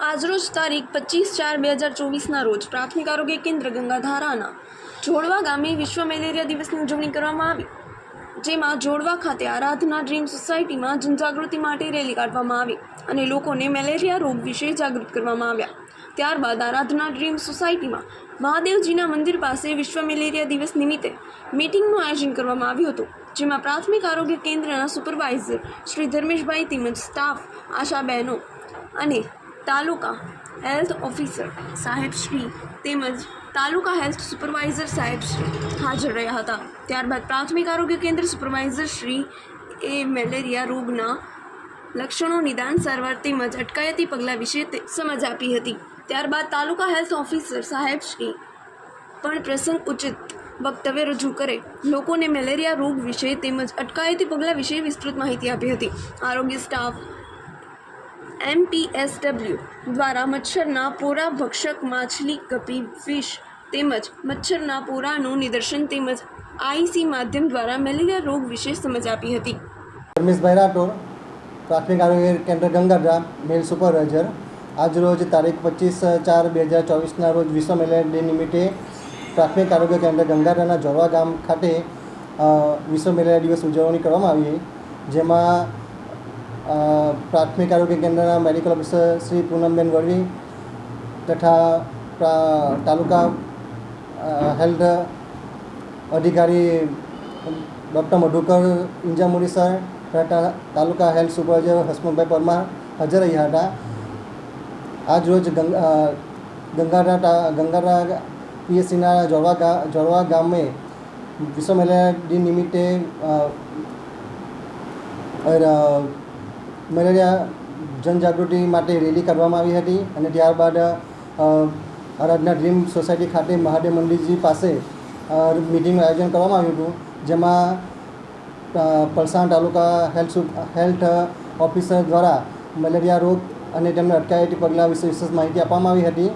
આજરોજ તારીખ પચીસ ચાર બે હજાર ચોવીસના રોજ પ્રાથમિક આરોગ્ય કેન્દ્ર ગંગાધારાના જોડવા ગામે વિશ્વ મેલેરિયા દિવસની ઉજવણી કરવામાં આવી, જેમાં જોડવા ખાતે આરાધના ડ્રીમ સોસાયટીમાં જનજાગૃતિ માટે રેલી કાઢવામાં આવી અને લોકોને મેલેરિયા રોગ વિશે જાગૃત કરવામાં આવ્યા. ત્યારબાદ આરાધના ડ્રીમ સોસાયટીમાં મહાદેવજીના મંદિર પાસે વિશ્વ મેલેરિયા દિવસ નિમિત્તે મીટિંગનું આયોજન કરવામાં આવ્યું હતું, જેમાં પ્રાથમિક આરોગ્ય કેન્દ્રના સુપરવાઇઝર શ્રી ધર્મેશભાઈ તેમજ સ્ટાફ આશા બહેનો અને તાલુકા હેલ્થ ઓફિસર સાહેબ શ્રી તેમજ તાલુકા હેલ્થ સુપરવાઇઝર સાહેબ શ્રી હાજર રહ્યા હતા. ત્યારબાદ પ્રાથમિક આરોગ્ય કેન્દ્ર સુપરવાઇઝર શ્રી એ મેલેરિયા રોગના લક્ષણો નિદાન સારવાર તેમજ અટકાયતી પગલાં વિશે સમજ આપી હતી. ત્યારબાદ તાલુકા હેલ્થ ઓફિસર સાહેબ શ્રી પણ પ્રસંગ ઉચિત વક્તવ્ય રજૂ કરે. લોકોને મેલેરિયા રોગ વિશે તેમજ અટકાયતી પગલાં વિશે વિસ્તૃત માહિતી આપી હતી. આરોગ્ય સ્ટાફ એમપીએસડબલ્યુ દ્વારા મચ્છરના પોરા ભક્ષક માછલી કપી ફિશ તેમજ મચ્છરના પોરાનું નિદર્શન તેમજ આઈસી માધ્યમ દ્વારા મેલેરિયા રોગ વિશે સમજ આપી હતી. રમેશભાઈ રાઠોડ, પ્રાથમિક આરોગ્ય કેન્દ્ર ગંગાધરા, મેલ સુપરવાઇઝર. આજરોજ તારીખ પચીસ ચાર બે હજાર ચોવીસના રોજ વિશ્વ મેલેરિયા ડે નિમિત્તે પ્રાથમિક આરોગ્ય કેન્દ્ર ગંગાધરાના જોરવા ગામ ખાતે વિશ્વ મેલેરિયા દિવસ ઉજવણી કરવામાં આવી. જેમાં પ્રાથમિક આરોગ્ય કેન્દ્રના મેડિકલ ઓફિસર શ્રી પૂનમબેન વળવી તથા તાલુકા હેલ્થ અધિકારી ડૉક્ટર મધુકર ઇંજામુરી સર તથા તાલુકા હેલ્થ સુપરવાઇઝર હસમુખભાઈ પરમાર હાજર રહ્યા હતા. આજ રોજ ગંગા ગંગારા ગંગારા પીએસસીના જોડવા ગા જોડવા ગામે વિશ્વ મહિલા દિન નિમિત્તે મેલેરિયા જનજાગૃતિ માટે રેલી કાઢવામાં આવી હતી અને ત્યારબાદ આરાધના ડ્રીમ સોસાયટી ખાતે મહાદેવ મંદિરજી પાસે મિટિંગનું આયોજન કરવામાં આવ્યું હતું, જેમાં Palsana taluka health health officer દ્વારા મેલેરિયા રોગ અને તેમને અટકાયતી પગલાં વિશે વિશેષ માહિતી આપવામાં આવી હતી.